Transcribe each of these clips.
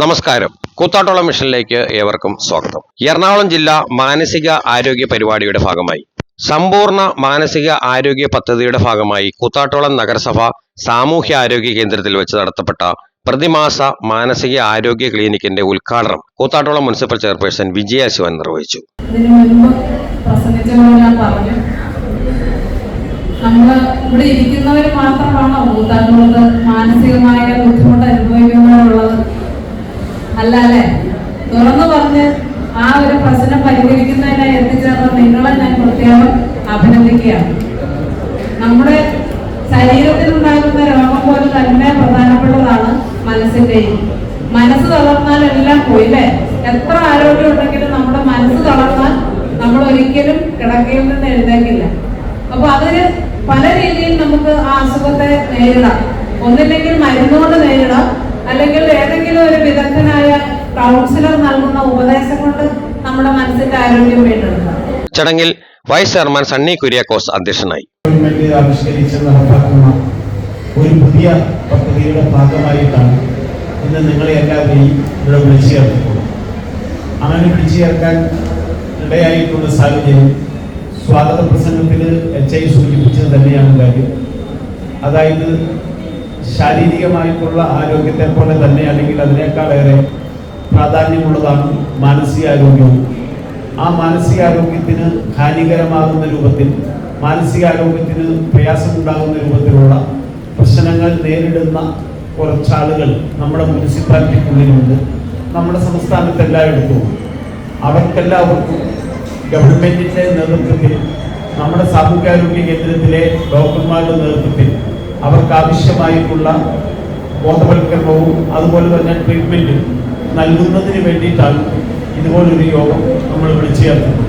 നമസ്കാരം. കൂത്താട്ടോളം മിഷനിലേക്ക് ഏവർക്കും സ്വാഗതം. എറണാകുളം ജില്ല മാനസിക ആരോഗ്യ പരിപാടിയുടെ ഭാഗമായി. സമ്പൂർണ മാനസിക ആരോഗ്യ പദ്ധതിയുടെ ഭാഗമായി കൂത്താട്ടോളം നഗരസഭ സാമൂഹ്യ ആരോഗ്യ കേന്ദ്രത്തിൽ വെച്ച് നടത്തപ്പെട്ട പ്രതിമാസ മാനസിക ആരോഗ്യ ക്ലിനിക്കിന്റെ ഉദ്ഘാടനം കൂത്താട്ടോളം മുനിസിപ്പൽ ചെയർപേഴ്സൺ വിജയ ശിവൻ നിർവഹിച്ചു. നമ്മൾ ഇവിടെ ഇരിക്കുന്നവർ മാത്രമാണോ കൂത്താട്ടുള്ളത് മാനസികമായ ബുദ്ധിമുട്ട് അനുഭവിക്കുന്നവരുള്ളത് അല്ല അല്ലേ തുറന്നു പറഞ്ഞ് ആ ഒരു പ്രശ്നം പരിഹരിക്കുന്നതിനായി എത്തിച്ചേർന്ന നിങ്ങളെ ഞാൻ പ്രത്യേകം അഭിനന്ദിക്കുകയാണ്. നമ്മുടെ ശരീരത്തിനുണ്ടാകുന്ന രോഗം പോലെ തന്നെ പ്രധാനപ്പെട്ടതാണ് മനസ്സിന്റെയും. മനസ്സ് തളർന്നാൽ എല്ലാം പോയി അല്ലേ? എത്ര ആരോഗ്യം ഉണ്ടെങ്കിലും നമ്മുടെ മനസ്സ് തളർന്നാൽ നമ്മൾ ഒരിക്കലും കിടക്കയിൽ നിന്ന് എഴുന്നേക്കില്ല. അപ്പൊ അതിന് പല രീതിയിൽ നമുക്ക് ആ അസുഖത്തെ നേരിടാം. ഒന്നില്ലെങ്കിൽ മരുന്നുകൊണ്ട് നേരിടാം അല്ലെങ്കിൽ ഏതെങ്കിലും ഒരു വിദഗ്ധനായ കൗൺസിലർ നൽകുന്ന ഉപദേശം കൊണ്ട് നമ്മുടെ മനസ്സിന്റെ ആരോഗ്യം വീണ്ടെടുക്കാം. ചടങ്ങിൽ വൈസ് ചെയർമാൻ സണ്ണി കുര്യാക്കോസ് അധ്യക്ഷനായി. ഗവൺമെന്റ് ആവിഷ്കരിച്ച് നടപ്പാക്കുന്ന ഒരു പുതിയ പദ്ധതിയുടെ ഭാഗമായിട്ടാണ് ഇന്ന് നിങ്ങളെ എല്ലാവരെയും ഇവിടെ വിളിച്ചു ചേർത്തിട്ടുള്ളത്. അങ്ങനെ വിളിച്ചു ചേർക്കാൻ ഇടയായിട്ടുള്ള സാഹചര്യം സ്വാഗത പ്രസംഗത്തിൽ എച്ച് ഐ സൂചിപ്പിച്ചത് തന്നെയാണ് കാര്യം. അതായത് ശാരീരികമായിട്ടുള്ള ആരോഗ്യത്തെ പോലെ തന്നെ അല്ലെങ്കിൽ അതിനേക്കാളേറെ പ്രാധാന്യമുള്ളതാണ് മാനസികാരോഗ്യവും ആ മാനസികാരോഗ്യത്തിന് ഹാനികരമാകുന്ന രൂപത്തിൽ മാനസികാരോഗ്യത്തിന് പ്രയാസമുണ്ടാകുന്ന രൂപത്തിലുള്ള പ്രശ്നങ്ങൾ നേരിടുന്ന കുറച്ചാളുകൾ നമ്മുടെ മുനിസിപ്പാലിറ്റിക്കുള്ളിലുണ്ട്. നമ്മുടെ സംസ്ഥാനത്ത് എല്ലായിടത്തും അവർക്കെല്ലാവർക്കും ഗവൺമെന്റിന്റെ നേതൃത്വത്തിൽ നമ്മുടെ സാമൂഹ്യാരോഗ്യ കേന്ദ്രത്തിലെ അവർക്ക് ആവശ്യമായിട്ടുള്ള ബോധവൽക്കരണവും അതുപോലെ തന്നെ ട്രീറ്റ്മെന്റും നൽകുന്നതിന് വേണ്ടിയിട്ടാണ് ഇതുപോലൊരു യോഗം നമ്മൾ വിളിച്ചു ചേർക്കുന്നത്.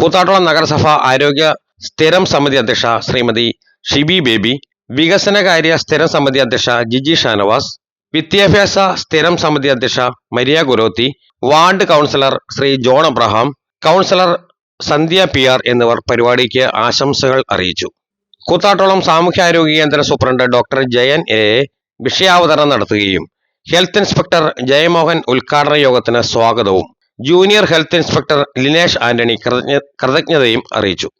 കൂത്താട്ടോളം നഗരസഭ ആരോഗ്യ സ്ഥിരം സമിതി അധ്യക്ഷ ശ്രീമതി ഷിബി ബേബി വികസനകാര്യ സ്ഥിരം സമിതി അധ്യക്ഷ ജിജി ഷാനവാസ് വിദ്യാഭ്യാസ സ്ഥിരം സമിതി അധ്യക്ഷ Maria ഗുരോത്തി ward councillor Sri John Abraham councillor Sandhya P R എന്നിവർ പരിപാടിക്ക് ആശംസകൾ അറിയിച്ചു. കൂത്താട്ടോളം സാമൂഹ്യാരോഗ്യ കേന്ദ്ര സൂപ്രണ്ട് ഡോക്ടർ ജയൻ എ വിഷയാവതരണം നടത്തുകയും ഹെൽത്ത് ഇൻസ്പെക്ടർ ജയമോഹൻ ഉദ്ഘാടന യോഗത്തിന് സ്വാഗതവും. Junior health inspector Linesh Antony കൃതജ്ഞ- കൃതജ്ഞതയും അറിയിച്ചു.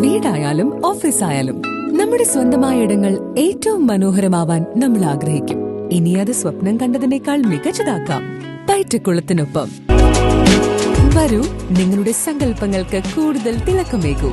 വീടായാലും ഓഫീസായാലും നമ്മുടെ സ്വന്തമായ ഇടങ്ങൾ ഏറ്റവും മനോഹരമാവാൻ നമ്മൾ ആഗ്രഹിക്കും. ഇനി അത് സ്വപ്നം കണ്ടതിനേക്കാൾ മികച്ചതാക്കാം. പയറ്റക്കുളത്തിനൊപ്പം വരൂ നിങ്ങളുടെ സങ്കല്പങ്ങൾക്ക് കൂടുതൽ തിളക്കമേകൂ.